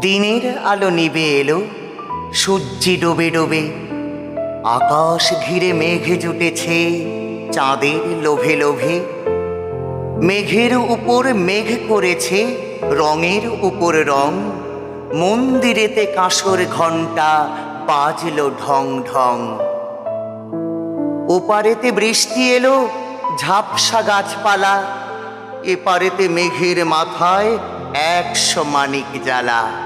দিনের আলো নিবে এলো, সূর্যি ডোবে ডোবে, আকাশ ঘিরে মেঘে জুটেছে চাঁদের লোভে লোভে। মেঘের উপর মেঘ করেছে, রঙের উপর রং, মন্দিরেতে কাঁসর ঘণ্টা বাজলো ঢং ঢং। ওপারেতে বৃষ্টি এলো, ঝাপসা গাছপালা, এপারেতে মেঘের মাথায় একশো মানিক জ্বালা।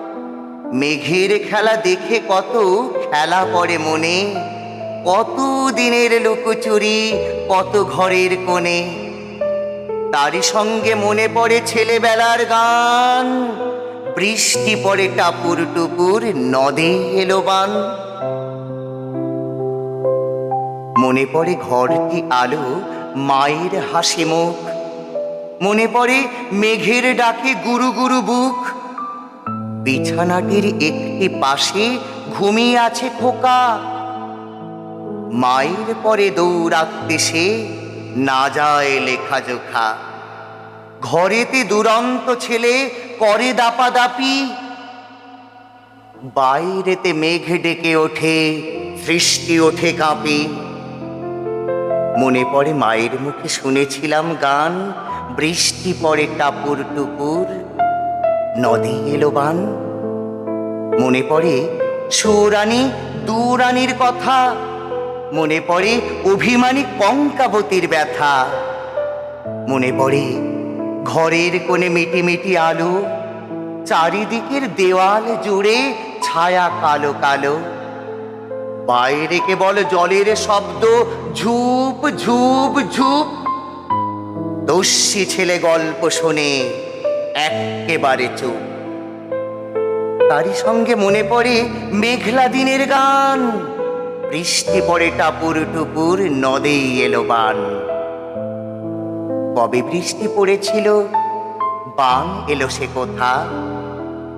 মেঘের খেলা দেখে কত খেলা পড়ে মনে। কত দিনের লুকোচুরি, কত ঘরের কোণে। তারই সঙ্গে মনে পড়ে ছেলেবেলার গান। বৃষ্টি পড়ে টাপুর টুপুর, নদে এলো বান। মনে পড়ে ঘরটি আলো, মায়ের হাসি মুখ। মনে পড়ে মেঘের ডাকে গুরু গুরু বুক। বিছানাটির একটি পাশে ঘুমিয়ে আছে খোকা। মায়ের পরে দৌড়াতে সে না যায় লেখাজোখা। ঘরেতে দুরন্ত ছেলে করে দাপাদাপি। বাইরেতে মেঘ ডেকে ওঠে, সৃষ্টি ওঠে কাঁপি। মনে পড়ে মায়ের মুখে শুনেছিলাম গান, বৃষ্টি পড়ে টাপুর টুপুর। নদী এলো বান। মনে পড়ে সুরানি দুরানির কথা। মনে পড়ে অভিমানী কঙ্কাবতীর ব্যথা। মনে পড়ে ঘরের কোণে মিটি মিটি আলো। চারিদিকের দেওয়াল জুড়ে ছায়া কালো কালো। বাইরে কেবল জলের শব্দ, ঝুপ ঝুপ ঝুপ। দস্যি ছেলে গল্প শোনে। একেবারে চুপ। তারই সঙ্গে মনে পড়ে মেঘলা দিনের গান। বৃষ্টি পড়ে টাপুর টুপুর নদেই এলো বান। কবে বৃষ্টি পড়েছিল? বান এলো সে কথা?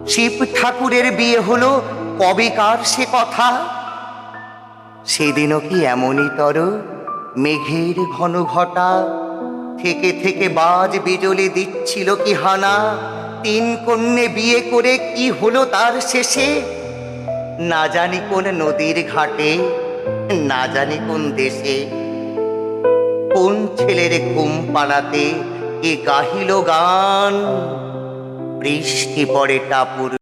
শিব ঠাকুরের বিয়ে হলো কবেকার সে কথা? সেদিনও কি এমনই তর? মেঘের ঘন ঘটা থেকে থেকে বাজ বিজলি দিচ্ছিল কি হানা? তিন কন্যে বিয়ে করে কি হলো তার শেষে? না জানি কোন নদীর ঘাটে, না জানি কোন দেশে। কোন ছেলের ঘুম পাড়াতে এ গাহিল গান? বৃষ্টি পড়ে টাপুর